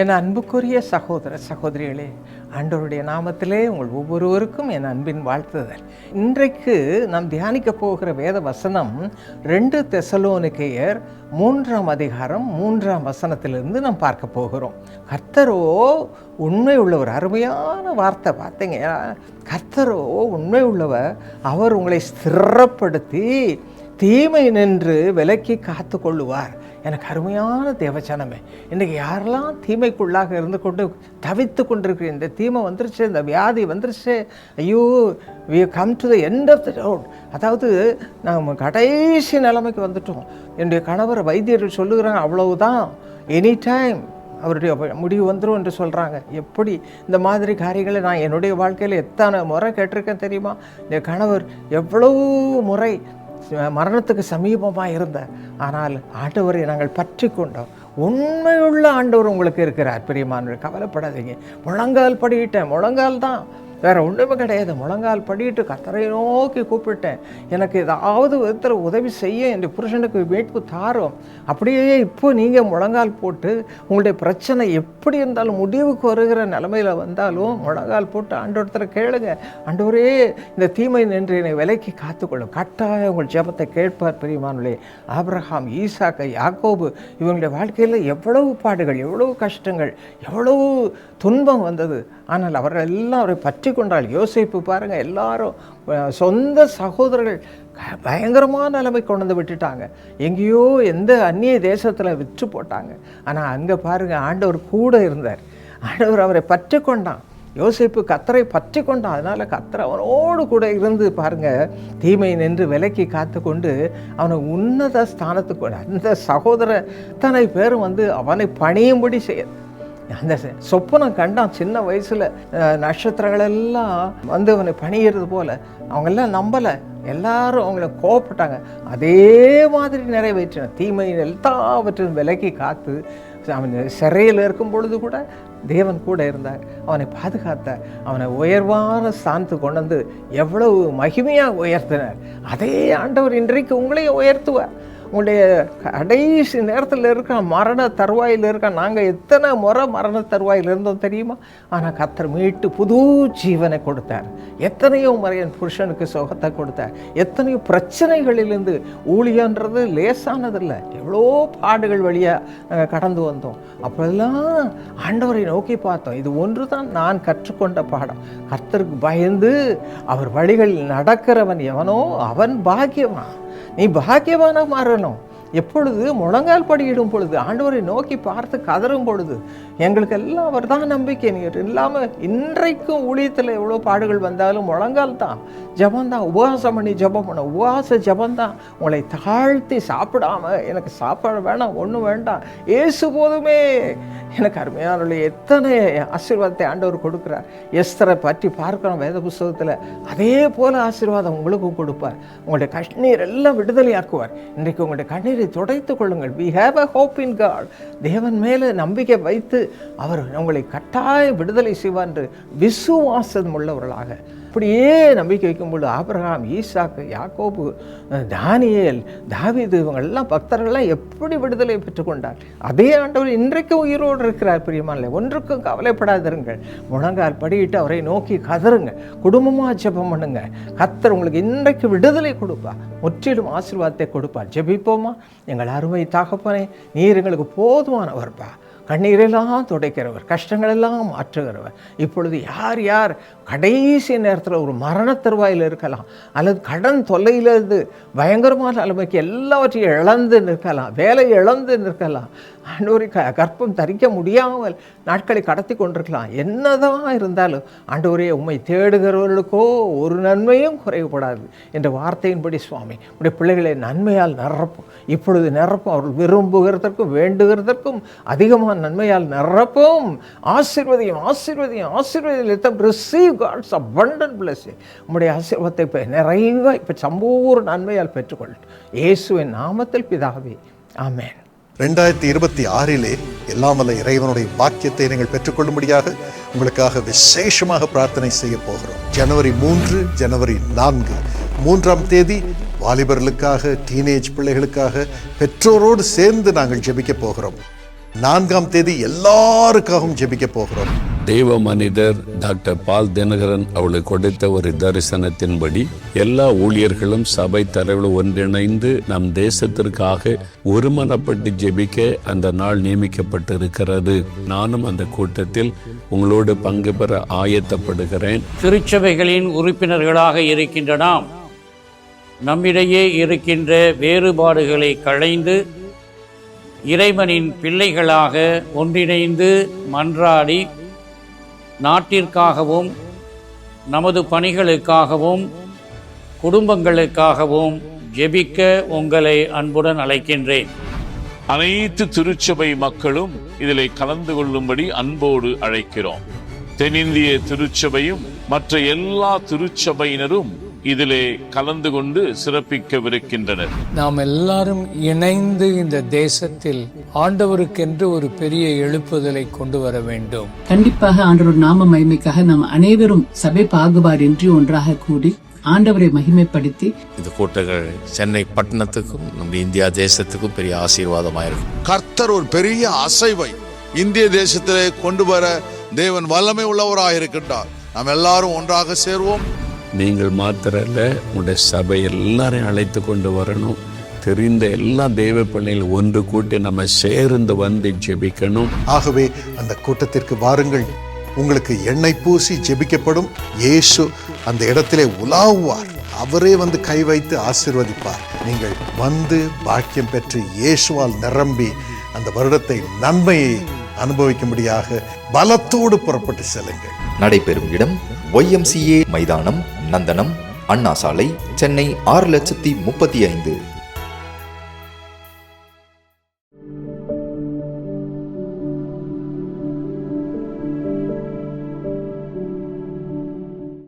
என் அன்புக்குரிய சகோதர சகோதரிகளே ஆண்டவருடைய நாமத்திலே உங்கள் ஒவ்வொருவருக்கும் என் அன்பின் வாழ்த்துதல். இன்றைக்கு நாம் தியானிக்க போகிற வேத வசனம் ரெண்டு தெசலோனிக்கையர் மூன்றாம் அதிகாரம் மூன்றாம் வசனத்திலிருந்து நாம் பார்க்க போகிறோம். கர்த்தரோ உண்மை உள்ளவர். அருமையான வார்த்தை பார்த்தீங்க கர்த்தரோ உண்மை உள்ளவர். அவர் உங்களை ஸ்திரப்படுத்தி தீமை நின்று விலக்கி காத்து கொள்ளுவார் எனக்கு அருமையான தேவச்சனமே. இன்றைக்கி யாரெல்லாம் தீமைக்குள்ளாக இருந்து கொண்டு தவித்து கொண்டிருக்கிற இந்த தீமை வந்துருச்சு இந்த வியாதி வந்துருச்சு. ஐயோ we come to the end of the road அதாவது நாம் கடைசி நிலைமைக்கு வந்துட்டோம். என்னுடைய கணவர் வைத்தியர்கள் சொல்லுகிறாங்க அவ்வளவுதான். எனி டைம் அவருடைய முடிவு வந்துடும் என்று சொல்கிறாங்க எப்படி? இந்த மாதிரி காரியங்களை நான் என்னுடைய வாழ்க்கையில் எத்தனை முறை கேட்டிருக்கேன் தெரியுமா? என் கணவர் எவ்வளவு முறை மரணத்துக்கு சமீபமாக இருந்தேன் ஆனால் ஆண்டவரை நாங்கள் பற்றி கொண்டோம் உண்மையுள்ள ஆண்டவர் உங்களுக்கு இருக்கிறார். பிரியமானவர் கவலைப்படாதீங்க. முழங்கால் படிக்கிட்டேன் முழங்கால் தான் வேறு ஒன்றுமே கிடையாது. முழங்கால் படிட்டு கத்தரை நோக்கி கூப்பிட்டேன். எனக்கு ஏதாவது விதத்தில் உதவி செய்ய என் புருஷனுக்கு மீட்பு தாரும். அப்படியே இப்போ நீங்கள் முழங்கால் போட்டு உங்களுடைய பிரச்சனை எப்படி இருந்தாலும் முடிவுக்கு வருகிற நிலமையில் வந்தாலும் முழங்கால் போட்டு ஆண்டோடத்தில் கேளுங்க. ஆண்டவரே இந்த தீமை நின்று என்னை விலைக்கு காத்துக்கொள்ளும். கட்டாயம் உங்கள் ஜெபத்தை கேட்பார் பெரியமானுலே ஆப்ரஹாம் ஈசாக்க யாக்கோபு இவங்களுடைய வாழ்க்கையில் எவ்வளவு பாடுகள் எவ்வளவு கஷ்டங்கள் எவ்வளவு துன்பம் வந்தது. ஆனால் அவர்கள் எல்லாம் அவரை பற்றி கொண்டால் யோசிப்பு பாருங்கள் எல்லாரும் சொந்த சகோதரர்கள் பயங்கரமான நிலைமை கொண்டு வந்து விட்டுட்டாங்க. எங்கேயோ எந்த அந்நிய தேசத்தில் விற்று போட்டாங்க. ஆனால் அங்கே பாருங்கள் ஆண்டவர் கூட இருந்தார். ஆண்டவர் அவரை பற்றி கொண்டான். யோசிப்பு கத்தரை பற்றி கொண்டான். அதனால் கத்தர் அவனோடு கூட இருந்து பாருங்க தீமை நின்று விலக்கி காத்து கொண்டு அவனை உன்னத ஸ்தானத்துக்கு அந்த சகோதர தனை பேரும் வந்து அவனை பணியும்படி செய்யுது அந்த செ- சொப்பனம் கண்டான் சின்ன வயசில் நட்சத்திரங்கள் எல்லாம் வந்து அவனை பணிகிறது போல். அவங்கெல்லாம் நம்பலை. எல்லாரும் அவங்கள கோவப்பட்டாங்க. அதே மாதிரி நிறைவேற்றின. தீமையின் எல்லாவற்றையும் விலக்கி காத்து அவன் சிறையில் இருக்கும் பொழுது கூட தேவன் கூட இருந்தார். அவனை பாதுகாத்த அவனை உயர்வான ஸ்தானத்துக்கு கொண்டு வந்து எவ்வளவு மகிமையாக உயர்த்தினார். அதே ஆண்டவர் இன்றைக்கு உங்களையும் உயர்த்துவார். உங்களுடைய கடைசி நேரத்தில் இருக்க மரண தருவாயில் இருக்க நாங்கள் எத்தனை முறை மரண தருவாயில் இருந்தோம் தெரியுமா? ஆனால் கத்தர் மீட்டு புது ஜீவனை கொடுத்தார். எத்தனையோ முறை என் புருஷனுக்கு சுகத்தை கொடுத்தார். எத்தனையோ பிரச்சனைகளிலிருந்து ஊழியன்றது லேசானதில்லை. எவ்வளோ பாடுகள் வழியாக நாங்கள் கடந்து வந்தோம். அப்போல்லாம் ஆண்டவரை நோக்கி பார்த்தோம். இது ஒன்று தான் நான் கற்றுக்கொண்ட பாடம். கர்த்தருக்கு பயந்து அவர் வழிகளில் நடக்கிறவன் எவனோ அவன் பாக்கியவான். நீ பாக்கியவானா மாறணும். எப்பொழுது முழங்கால் படியிடும் பொழுது ஆண்டவரை நோக்கி பார்த்து கதறும் பொழுது எங்களுக்கு எல்லாம் அவர் தான் நம்பிக்கை. நீர் இல்லாமல் இன்றைக்கும் ஊழியத்தில் எவ்வளோ பாடுகள் வந்தாலும் முழங்கால் தான். ஜபந்தான் உபவாசம் பண்ணி ஜபம் பண்ண. உபவாச ஜபந்தான் உங்களை தாழ்த்தி சாப்பிடாம எனக்கு சாப்பாடு வேணாம் ஒன்றும் வேண்டாம். ஏசு போதுமே. எனக்கு அருமையான எத்தனை ஆசீர்வாதத்தை ஆண்டவர் கொடுக்குறார். எஸ்தரை பற்றி பார்க்கிறோம் வேத புஸ்தகத்தில். அதே போல ஆசீர்வாதம் உங்களுக்கும் கொடுப்பார். உங்களுடைய கண்ணீர் எல்லாம் விடுதலையாக்குவார். இன்றைக்கு உங்களுடைய கண்ணீரை துடைத்துக் கொள்ளுங்கள். We have a hope in God தேவன் மேலே நம்பிக்கை வைத்து அவர் உங்களை கட்டாயம் விடுதலை செய்வார் என்று விசுவாசம் உள்ளவர்களாக. அப்படியே நம்பிக்கை வைக்கும் பொழுது ஆப்ரஹாம் ஈசாக்கு யாக்கோபு தானியல் தாவிது இவங்க எல்லாம் பக்தர்கள்லாம் எப்படி விடுதலை பெற்றுக்கொண்டார்? அதே ஆண்டவர் இன்றைக்கும் உயிரோடு இருக்கிறார் பிரியமானே ஒன்றுக்கும் கவலைப்படாதிருங்கள். முழங்கால் படியிட்டு அவரை நோக்கி கதறுங்க. குடும்பமாக ஜெபம் பண்ணுங்க. கத்தர் உங்களுக்கு இன்றைக்கு விடுதலை கொடுப்பா. முற்றிலும் ஆசீர்வாதத்தை கொடுப்பார். ஜெபிப்போமா? எங்கள் அருமை தாகப்பனே நீர் எங்களுக்கு போதுமானவர்ப்பா. கண்ணீரெல்லாம் துடைக்கிறவர் கஷ்டங்களெல்லாம் மாற்றுகிறவர். இப்பொழுது யார் யார் கடைசி நேரத்தில் ஒரு மரண தருவாயில் இருக்கலாம் அல்லது கடன் தொல்லையிலிருந்து பயங்கரமான நிலைமைக்கு எல்லாவற்றையும் இழந்து நிற்கலாம் வேலை இழந்து நிற்கலாம் ஆண்டவரை க கற்பம் தரிக்க முடியாமல் நாட்களை கடத்தி கொண்டிருக்கலாம். என்னதான் இருந்தாலும் ஆண்டவரே உம்மை தேடுகிறவர்களுக்கோ ஒரு நன்மையும் குறைவுபடாது என்ற வார்த்தையின்படி சுவாமி உடைய பிள்ளைகளை நன்மையால் நிரப்பும். இப்பொழுது நிரப்பும். அவர்கள் விரும்புகிறதற்கும் வேண்டுகிறதற்கும் அதிகமான நன்மையால் நிரப்பும். ஆசிர்வதியும் ஆசிர்வதியும் ஆசிர்வதியில் ஆசீர்வதியம் ரிசீவ் காட்ஸ் abundant blessing. உங்களுடைய ஆசீர்வாதத்தை இப்போ நிறைவாக இப்போ சம்பூர் நன்மையால் பெற்றுக்கொள். இயேசுவின் நாமத்தில் பிதாவே. ஆமேன். ரெண்டாயிரத்தி இருபத்தி ஆறிலே எல்லாம் இறைவனுடைய வாக்கியத்தை நீங்கள் பெற்றுக்கொள்ளும்படியாக உங்களுக்காக விசேஷமாக பிரார்த்தனை செய்ய போகிறோம். ஜனவரி மூன்று ஜனவரி நான்கு. மூன்றாம் தேதி வாலிபர்களுக்காக டீனேஜ் பிள்ளைகளுக்காக பெற்றோரோடு சேர்ந்து நாங்கள் ஜெபிக்க போகிறோம். நான்காம் தேதி எல்லாருக்காகவும் ஜெபிக்க போகிறோம். தெய்வ மனிதர் டாக்டர் பால் தினகரன் அவளுக்கு கொடுத்த ஒரு தரிசனத்தின்படி எல்லா ஊழியர்களும் சபை தலைவர்கள் ஒன்றிணைந்து நம் தேசத்திற்காக ஒருமனப்பட்டு ஜெபிக்க அந்த நாள் நியமிக்கப்பட்டிருக்கிறது. நானும் அந்த கூட்டத்தில் உங்களோடு பங்கு பெற ஆயத்தப்படுகிறேன். திருச்சபைகளின் உறுப்பினர்களாக இருக்கின்ற நாம் நம்மிடையே இருக்கின்ற வேறுபாடுகளை களைந்து இறைவனின் பிள்ளைகளாக ஒன்றிணைந்து மன்றாடி நாட்டிற்காகவும் நமது பணிகளுக்காகவும் குடும்பங்களுக்காகவும் ஜெபிக்க உங்களை அன்புடன் அழைக்கின்றேன். அனைத்து திருச்சபை மக்களும் இதில் கலந்து கொள்ளும்படி அன்போடு அழைக்கிறோம். தென்னிந்திய திருச்சபையும் மற்ற எல்லா திருச்சபையினரும் இதிலே கலந்து கொண்டு சிறப்பிக்கவிருக்கின்றனர். நாம் எல்லாரும் இணைந்து இந்த தேசத்தில் ஆண்டவருக்கென்று ஒரு பெரிய எழுப்புதலை கொண்டு வர வேண்டும். கண்டிப்பாக ஆண்டவர் நாம மகிமைக்காக நாம் அனைவரும் சபை பாகுபாடின்றி ஒன்றாக கூடி ஆண்டவரை மகிமைப்படுத்தி இந்த கூட்டங்கள் சென்னை பட்டணத்துக்கும் நம்ம இந்தியா தேசத்துக்கும் பெரிய ஆசீர்வாதமாக இருக்கும் கர்த்தர் ஒரு பெரிய அசைவை இந்திய தேசத்திலே கொண்டு வர தேவன் வல்லமை உள்ளவராக இருக்கின்றார் நாம் எல்லாரும் ஒன்றாக சேர்வோம். நீங்கள் மாத்திரல்ல உங்களுடைய சபை எல்லாரையும் அழைத்து கொண்டு வரணும். தெரிந்த எல்லா தெய்வ பிள்ளைகள் ஒன்று கூட்டி நம்ம சேர்ந்து வந்து ஜெபிக்கணும். ஆகவே அந்த கூட்டத்திற்கு வாருங்கள். உங்களுக்கு எண்ணெய் பூசி ஜெபிக்கப்படும் இயேசு அந்த இடத்திலே உலாவுவார். அவரே வந்து கை வைத்து ஆசீர்வதிப்பார். நீங்கள் வந்து பாக்கியம் பெற்று இயேசுவால் நிரம்பி அந்த வருடத்தை நன்மையை அனுபவிக்கும்படியாக பலத்தோடு புறப்பட்டு செல்லுங்கள். நடைபெறும் இடம் ஒய்எம்சிஏ மைதானம் நந்தனம் அண்ணா சாலை சென்னை ஆறு லட்சத்தி முப்பத்தி ஐந்து.